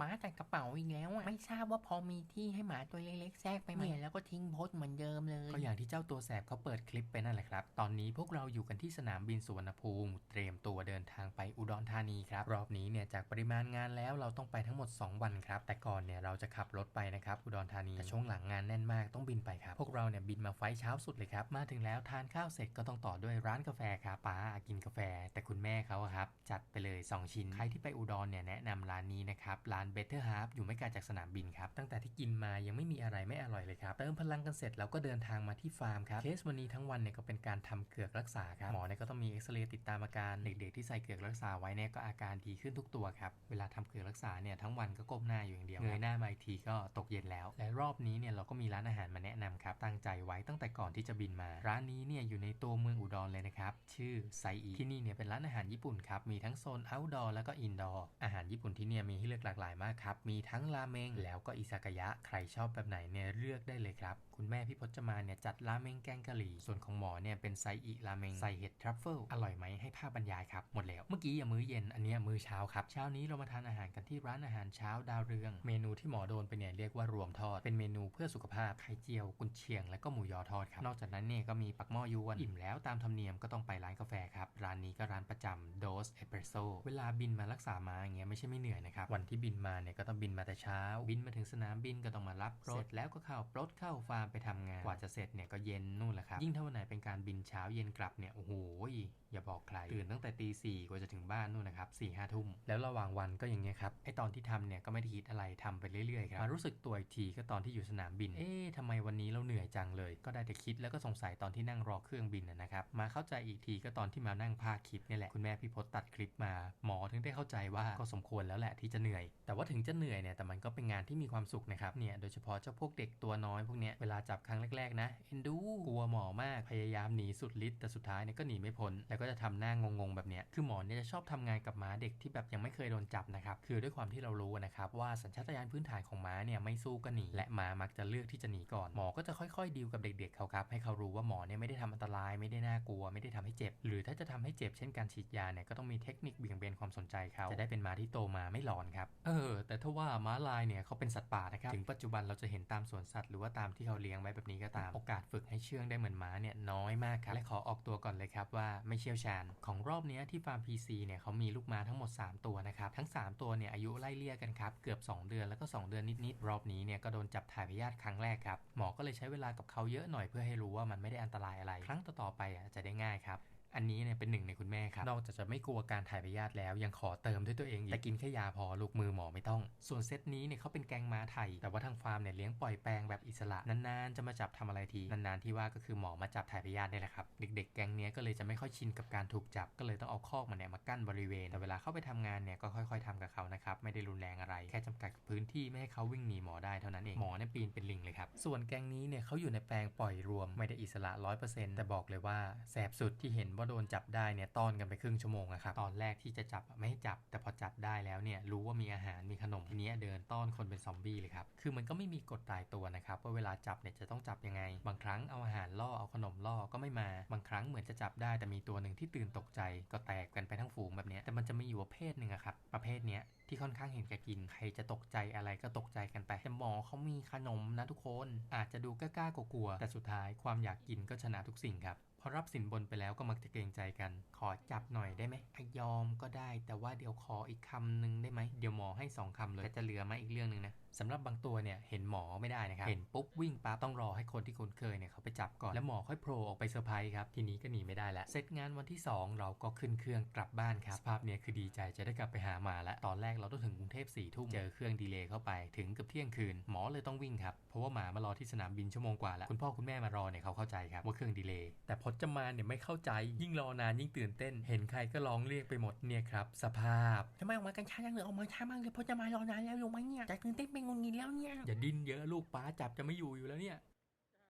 ป้าจัดกระเป๋าอีกแล้วอะไม่ทราบว่าพอมีที่ให้หมาตัวเล็กๆแทรกไปไหมเนี่ยแล้วก็ทิ้งโพสต์เหมือนเดิมเลย ก็อย่างที่เจ้าตัวแสบเขาเปิดคลิปไปนั่นแหละครับ ตอนนี้พวกเราอยู่กันที่สนามบินสุวรรณภูมิ เตรียมตัวเดินทางไปอุดรธานีครับ รอบนี้เนี่ยจากปริมาณงานแล้วเราต้องไปทั้งหมด 2 วันครับ แต่ก่อนเนี่ยเราจะขับรถไปนะครับอุดรธานีแต่ช่วงหลังงานแน่นมากต้องบินไปครับ พวกเราเนี่ยบินมาไฟล์เช้าสุดเลยครับ มาถึงแล้วทานข้าวเสร็จก็ต้องต่อด้วยร้านกาแฟครับป้ากินกาแฟ แต่คุณแม่เขาอะครับจัดไปเลย 2 ชิ้น ใครที่ไปอุดรเนี่ยแนะนำร้านนี้นะครับร้าน Better Half อยู่ไม่ไกลจากสนามบินครับ ตั้งแต่ที่กินมายังไม่มีอะไรไม่อร่อยเลยครับ เติมพลังกันเสร็จแล้วก็เดินทางมาที่ฟาร์มครับ เคสวันนี้ทั้งวันเนี่ยก็เป็นการทำเกือกรักษาครับ หมอเนี่ยก็ต้องมีเอ็กซเรย์ติดตามอาการ เด็กๆที่ใส่เกือกรักษาไว้เนี่ยก็อาการดีขึ้นทุกตัวครับ เวลาทำเกือกรักษาเนี่ยทั้งวันก็ก้มหน้าอยู่อย่างเดียว เงยหน้ามาอีกทีก็ตกเย็นแล้ว และรอบนี้เนี่ยเราก็มีร้านอาหารมาแนะนำครับ ตั้งใจไว้ตั้งแต่ก่อนที่จะบินมา ร้านนี้เนี่ยอยู่ในตัวเมืองอุดรเลยนะครับ ชื่อไซอีที่นี่เนี่ยเป็นร้านอาหารญี่ปุ่นครับ มีทั้งโซน outdoor แล้วก็ indoor อาหารญี่ปุ่นที่เนี่ยมีให้เลือกหลากหลายมากครับ มีทั้งราเมงแล้วก็อิซากายะ ใครชอบแบบไหนเนี่ยเลือกได้เลยครับ คุณแม่พี่พจมาเนี่ยจัดราเมงแกงกะหรี่ ส่วนของหมอเนี่ยเป็นไซอิราเมงใส่เห็ดทรัฟเฟิล อร่อยไหมให้ภาพบรรยายครับ หมดแล้ว เมื่อกี้อย่ามื้อเย็น อันนี้มื้อเช้าครับ เช้านี้เรามาทานอาหารกันที่ร้านอาหารเช้าดาวเรือง เมนูที่หมอโดนไปเนี่ยเรียกว่ารวมทอด เป็นเมนูเพื่อสุขภาพ ไข่เจียว กุนเชียง และก็หมูยอทอดครับ นอกจากนั้นเนี่ยก็มีปักหม้อยวน อิ่มแล้วตามธรรมเนียมก็ต้องไปร้านกาแฟครับ ร้านนี้ก็ร้านประจำโดสเอสเปรสโซเวลาบินมารักษามาอย่างเงี้ยไม่ใช่ไม่เหนื่อยนะครับวันที่บินมาเนี่ยก็ต้องบินมาแต่เช้า บินมาถึงสนามบินก็ต้องมารับรถเสร็จแล้วก็เข้ารถเข้าฟาร์มไปทำงานกว่าจะเสร็จเนี่ยก็เย็นนู่นแหละครับยิ่งถ้าวันไหนเป็นการบินเช้าเย็นกลับเนี่ยโอ้โหอย่าบอกใครตื่นตั้งแต่ตีสี่กว่าจะถึงบ้านนู่นนะครับสี่ห้าทุ่มแล้วระหว่างวันก็อย่างเงี้ยครับไอตอนที่ทำเนี่ยก็ไม่ได้คิดอะไรทำไปเรื่อยๆครับมารู้สึกตัวอีกทีก็ตอนที่อยู่สนามบิน เอ๊ะทำไมวันนี้เราเหนื่อยจังเลย ก็ได้แต่คิดแล้วก็สงสัยตอนที่นั่งรอเครื่องบินนะนะครับมาเข้าใจอีกทีก็ตอนที่มานั่งพากย์คลิปเนี่ยแหละคุณแม่พี่พศตัดคลิปมาหมอถึงได้เข้าใจว่าก็สมควรแล้วแหละที่จะเหนื่อยแต่ว่าถึงจะเหนื่อยเนี่ยแต่มันก็เป็นงานที่มีความสุขนะครับเนี่ยโดยเฉพาะเจ้าพวกเด็กตัวน้อยพวกเนี้ยเวลาจับครั้งแรกๆนะเอ็นดูกลัวหมอมากพยายามหนีสุดฤทธิ์แต่สุดท้ายเนี่ยก็หนีไม่พ้นแล้วก็จะทำหน้างงๆแบบเนี้ยคือหมอเนี่ยจะชอบทำงานกับม้าเด็กที่แบบยังไม่เคยโดนจับนะครับคือด้วยความที่เรารู้นะครับว่าสัญชาตญาณพื้นฐานของม้าเนี่ยไม่สู้ก็หนีและม้ามักจะเลือกที่จะหนีก่อนหมอก็จะค่อยๆดีลกับเด็กๆเขาครับให้เขารู้ว่าหมอเนี่ยไม่ได้ทำอันตรายไม่ได้น่ากลัว ไม่ได้ทำให้เจ็บ หรือถ้าจะทำให้เจ็บเช่นการฉีดยาเนี่ยก็ต้องมีเทคนิคเบี่ยงเบนความสนใจเขาจะได้เป็นม้าที่โตมาไม่หลอนครับเออแต่ถ้าว่าม้าลายเนี่ยเขาเป็นสัตว์ป่านะครับ ถึงปัจจุบันเราจะเห็นตามสวนสัตว์หรือว่าตามที่เขาเลี้ยงไว้แบบนี้ก็ตาม โอกาสฝึกให้เชื่องได้เหมือนม้าเนี่ยน้อยมากครับ และขอออกตัวก่อนเลยครับว่าไม่เชี่ยวชาญ ของรอบเนี้ยที่ฟาร์ม PC เนี่ยเขามีลูกม้าทั้งหมด 3 ตัวนะครับ ทั้ง 3 ตัวเนี่ยอายุไล่เลี่ยกันครับ เกือบ 2 เดือนแล้วก็ 2 เดือนนิดๆ รอบนี้เนี่ยก็โดนจับถ่ายพยาธิครั้งแรกครับ หมอก็เลยใช้เวลากับเขาเยอะหน่อยเพื่อให้รู้ว่ามันไม่ได้อันตรายอะไร ครั้งต่อๆไปอะจะได้ง่ายครับ อันนี้เนี่ยเป็นหนึ่งในคุณแม่ครับ นอกจากจะไม่กลัวการถ่ายพยาธิแล้ว ยังขอเติมด้วยตัวเองอีกแต่กินแค่ยาพอลูกมือหมอไม่ต้อง ส่วนเซตนี้เนี่ยเขาเป็นแกงม้าไทย แต่ว่าทางฟาร์มเนี่ยเลี้ยงปล่อยแปลงแบบอิสระ นานๆ จะมาจับทำอะไรที นานๆ ที่ว่าก็คือหมอมาจับถ่ายพยาธินี่แหละครับ เด็กๆ แกงเนี้ยก็เลยจะไม่ค่อยชินกับการถูกจับ ก็เลยต้องเอาคอกมาเนี่ยมากั้นบริเวณ แต่เวลาเข้าไปทำงานเนี่ยก็ค่อย ๆทำกับเขานะครับ ไม่ได้รุนแรงอะไร แค่จำกัดพื้นที่ไม่ให้เขาวิ่งหนีหมอได้เท่านั้นเอง หมอเนี่ยปีนเป็นลิงเลยครับ ส่วนแกงนี้เนี่ยเขาอยู่ในแปลงปล่อยรวมไม่ได้อิสระ100%แต่บอกเลยว่าแสบสุดที่เห็นว่าโดนจับได้เนี่ยต้อนกันไปครึ่งชั่วโมงนะครับตอนแรกที่จะจับไม่จับ แต่พอจับได้แล้วเนี่ยรู้ว่ามีอาหารมีขนมทีนี้เดินต้อนคนเป็นซอมบี้เลยครับคือมันก็ไม่มีกฎตายตัวนะครับว่าเวลาจับเนี่ยจะต้องจับยังไง บางครั้งเอาอาหารล่อเอาขนมล่อก็ไม่มา บางครั้งเหมือนจะจับได้แต่มีตัวหนึ่งที่ตื่นตกใจ ก็แตกกันไปทั้งฝูงแบบเนี้ยแต่มันจะมีอยู่ประเภทหนึ่งอะครับประเภทเนี้ยที่ค่อนข้างเห็นแก่กิน ใครจะตกใจอะไรก็ตกใจกันไป แต่หมอเขามีขนมนะทุกคน อาจจะดูกล้ากลัว แต่สุดท้ายความอยากกินก็ชนะทุกสิ่งครับพอรับสินบนไปแล้วก็มักจะเกรงใจกัน ขอจับหน่อยได้ไหมอะยอมก็ได้ แต่ว่าเดี๋ยวขออีกคำหนึ่งได้ไหม เดี๋ยวหมอให้สองคำเลยแต่จะเหลือไหมอีกเรื่องหนึ่งนะสำหรับบางตัวเนี่ยเห็นหมอไม่ได้นะครับ เห็นปุ๊บวิ่งปั๊บต้องรอให้คนที่คุ้นเคยเนี่ยเขาไปจับก่อน แล้วหมอค่อยโผล่ออกไปเซอร์ไพรส์ครับ ทีนี้ก็หนีไม่ได้แล้วเสร็จงานวันที่ 2 เราก็ขึ้นเครื่องกลับบ้านครับ สภาพเนี่ยคือดีใจจะได้กลับไปหาหมาแล้วตอนแรกเราต้องถึงกรุงเทพสี่ทุ่มเจอเครื่องดีเลย์เข้าไปถึงเกือบเที่ยงคืน หมอเลยต้องวิ่งครับ เพราะว่าหมามารอที่สนามบินชั่วโมงกว่าแล้วคุณพ่อคุณแม่มารอเนี่ยเขาเข้าใจครับว่าเครื่องดีเลย์แต่พจมานเนี่ยไม่เข้าใจ ยิ่งรอนานยิ่งตื่นเต้น เห็นใครก็ร้องเรียกไปหมดเนี่ยครับสภาพทำไมออกมากันช้าจังเลยออกมาช้ามากเลยเพราะจะมารอนานแล้วลงไหมเนี่ยจะตื่นเต้นเป็นงนงินแล้วเนี่ยอย่าดิ้นเยอะลูกป้าจับจะไม่อยู่อยู่แล้วเนี่ย